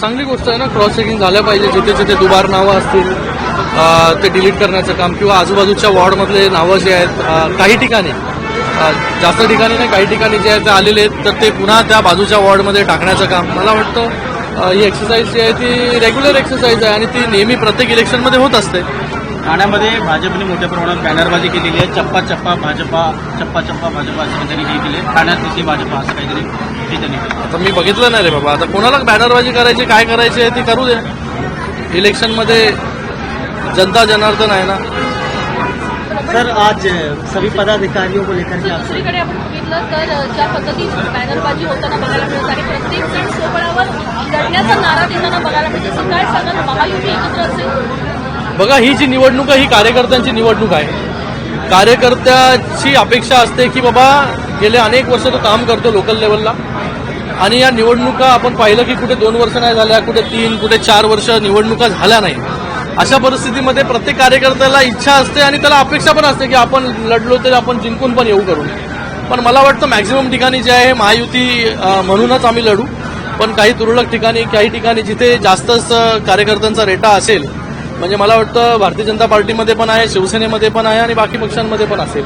चांगली गोष्ट आहे ना क्रॉस चेकिंग झाल्या पाहिजे जिथे जिथे दुबार नावं असतील ते डिलीट करण्याचं काम किंवा आजूबाजूच्या वॉर्डमधले नावं जे आहेत काही ठिकाणी जास्त ठिकाणी नाही काही ठिकाणी जे आहेत ते आलेले आहेत तर ते पुन्हा त्या बाजूच्या वॉर्डमध्ये टाकण्याचं काम. मला वाटतं ही एक्सरसाइज जी आहे ती रेग्युलर एक्सरसाइज आहे आणि ती नेहमी प्रत्येक इलेक्शनमध्ये होत असते. ठाण्यामध्ये भाजपने मोठ्या प्रमाणात बॅनरबाजी केलेली आहे. चप्पा चप्पा भाजपा चप्पा चप्पा भाजपा असं काहीतरी हे केले ठाण्यात दिसली भाजपा असं काहीतरी हे त्यांनी केलं आता मी बघितलं नाही रे बाबा. आता कोणाला बॅनरबाजी करायची काय करायची आहे ती करू दे. इलेक्शनमध्ये जनता जनार्दन आहे ना. सर आज सभी पदाधिकारियों को लेकर के आपसे दुसरीकडे आपण बघितलं तर ज्या बॅनरबाजी होताना बघायला मिळत आणि प्रत्येक जण सोबळावर लढण्याचा नारा देताना बघायला मिळत. काय सांगाल महायुती एकत्र असेल. बघा ही जी निवडणूक आहे ही कार्यकर्त्यांची निवडणूक आहे. कार्यकर्त्याची अपेक्षा असते की बाबा गेले अनेक वर्ष तो काम करतो लोकल लेवलला आणि या निवडणुका आपण पाहिलं की कुठे दोन वर्ष नाही झाल्या कुठे तीन कुठे चार वर्ष निवडणुका झाल्या नाही अशा परिस्थितीमध्ये प्रत्येक कार्यकर्त्याला इच्छा असते आणि त्याला अपेक्षा पण असते की आपण लढलो तर आपण जिंकून पण येऊ करू पण मला वाटतं मॅक्झिमम ठिकाणी जे आहे महायुती म्हणूनच आम्ही लढू. पण काही तुरळक ठिकाणी काही ठिकाणी जिथे जास्तच कार्यकर्त्यांचा रेटा असेल म्हणजे मला वाटतं भारतीय जनता पार्टीमध्ये पण आहे शिवसेनेमध्ये पण आहे आणि बाकी पक्षांमध्ये पण असेल.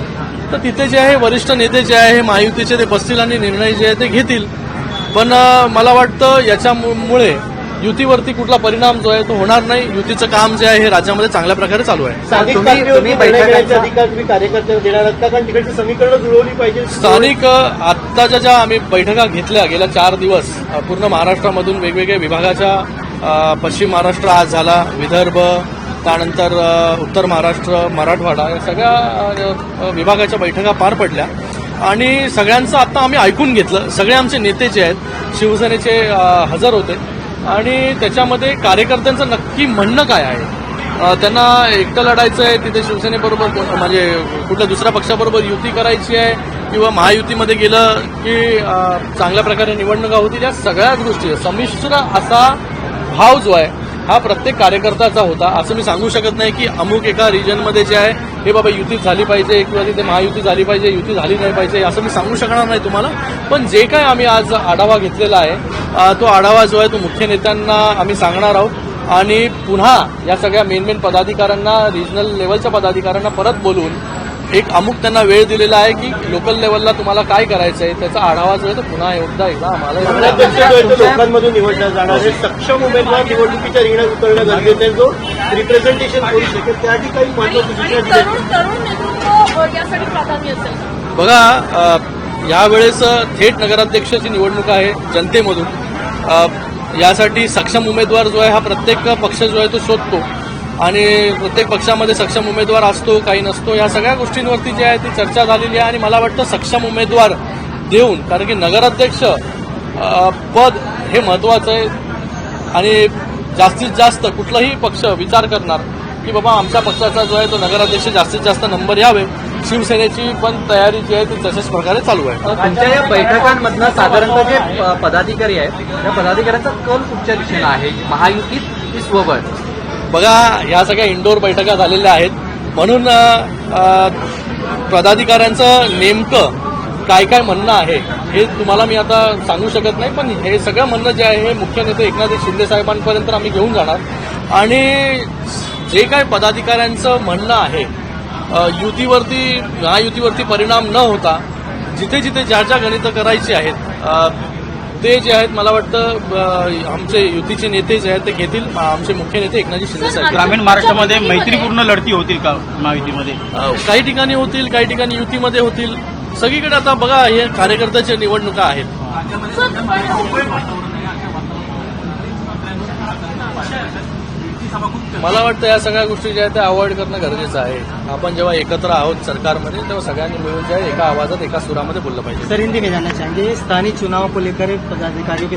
तर तिथे जे आहे वरिष्ठ नेते जे आहे महायुतीचे ते बसतील आणि निर्णय जे आहे ते घेतील. पण मला वाटतं याच्यामुळे युतीवरती कुठला परिणाम जो आहे तो होणार नाही. युतीचं काम जे आहे हे राज्यामध्ये चांगल्या प्रकारे चालू आहे. स्थानिक समीकरणं जुळवली पाहिजे. आत्ताच्या ज्या आम्ही बैठका घेतल्या गेल्या चार दिवस पूर्ण महाराष्ट्रामधून वेगवेगळ्या विभागाच्या पश्चिम महाराष्ट्र आज झाला विदर्भ त्यानंतर उत्तर महाराष्ट्र मराठवाडा या सगळ्या विभागाच्या बैठका पार पडल्या. आणि सगळ्यांचं आता आम्ही ऐकून घेतलं. सगळे आमचे नेते जे आहेत. शिवसेनेचे हजर होते. आणि त्याच्यामध्ये कार्यकर्त्यांचं नक्की म्हणणं काय आहे? त्यांना एकटं लढायचं आहे तिथे शिवसेनेबरोबर म्हणजे कुठल्या दुसऱ्या पक्षाबरोबर युती करायची आहे किंवा महायुतीमध्ये गेलं की चांगल्या प्रकारे निवडणुका होतील या सगळ्याच गोष्टी. संमिश्र असा भाव जो आहे हा प्रत्येक कार्यकर्त्याचा होता. असं मी सांगू शकत नाही की अमुक एका रिजनमध्ये जे आहे हे बाबा युती झाली पाहिजे किंवा तिथे महायुती झाली पाहिजे युती झाली नाही पाहिजे असं मी सांगू शकणार नाही तुम्हाला. पण जे काय आम्ही आज आढावा घेतलेला आहे तो आढावा जो आहे तो मुख्य नेत्यांना आम्ही सांगणार आहोत. आणि पुन्हा या सगळ्या मेन मेन पदाधिकाऱ्यांना रिजनल लेवलच्या पदाधिकाऱ्यांना परत बोलून एक अमुक त्यांना वेळ दिलेला आहे की लोकल लेवलला तुम्हाला काय करायचं आहे त्याचा आढावा जो आहे तो पुन्हा एकदा एकदा आम्हाला लोकांमधून निवडला जाणार आहे. सक्षम उमेदवार निवडणुकीच्या रिंगणात उतरणं गरजेचं आहे. जो रिप्रेझेंटेशन करू शकेल काही महत्वाची बघा यावेळेस थेट नगराध्यक्षाची निवडणूक आहे जनतेमधून. यासाठी सक्षम उमेदवार जो आहे हा प्रत्येक पक्ष जो आहे तो शोधतो. आणि प्रत्येक पक्षामध्ये सक्षम उमेदवार असतो काही नसतो या सगळ्या गोष्टींवरती जी आहे ती चर्चा झालेली आहे आणि मला वाटतं सक्षम उमेदवार देऊन कारण की नगराध्यक्ष पद हे महत्वाचं आहे. आणि जास्तीत जास्त कुठलाही पक्ष विचार करणार की बाबा आमच्या पक्षाचा जो आहे तो नगराध्यक्ष जास्तीत जास्त नंबर यावे. शिवसेनेची पण तयारी जी आहे ती तशाच प्रकारे चालू आहे. तुमच्या या बैठकांमधनं साधारणतः जे पदाधिकारी आहेत त्या पदाधिकाऱ्यांचा कल कुठच्या दिशेनं आहे? महायुतीत की स्वबळ? बघा ह्या सगळ्या इंडोर बैठका झालेल्या आहेत. म्हणून पदाधिकाऱ्यांचं नेमकं काय काय म्हणणं आहे हे तुम्हाला मी आता सांगू शकत नाही पण हे सगळं म्हणणं जे आहे हे मुख्य नेते एकनाथ शिंदे साहेबांपर्यंत आम्ही घेऊन जाणार. आणि जे काय पदाधिकाऱ्यांचं म्हणणं आहे युतीवरती महायुतीवरती परिणाम न होता जिथे जिथे ज्या ज्या गणितं करायची आहेत ते जे आहेत मला वाटतं आमचे युतीचे नेते जे आहेत ते घेतील. आमचे मुख्य नेते एकनाथजी शिंदे साहेब. ग्रामीण महाराष्ट्रामध्ये मैत्रीपूर्ण लढती होतील का महायुतीमध्ये अ, काही ठिकाणी होतील काही ठिकाणी युतीमध्ये होतील. सगळीकडे आता बघा हे कार्यकर्त्याच्या निवडणुका आहेत. मला वाटतं या सगळ्या गोष्टी ज्या आहेत त्या अवॉइड करणं गरजेचं आहे. आपण जेव्हा एकत्र आहोत सरकारमध्ये तेव्हा सगळ्यांनी मिळून जे एका आवाजात एका सुरामध्ये बोललं पाहिजे. सर हिंदी में चाहेंगे स्थानीय चुनाव को लेकर पदाधिकारियों के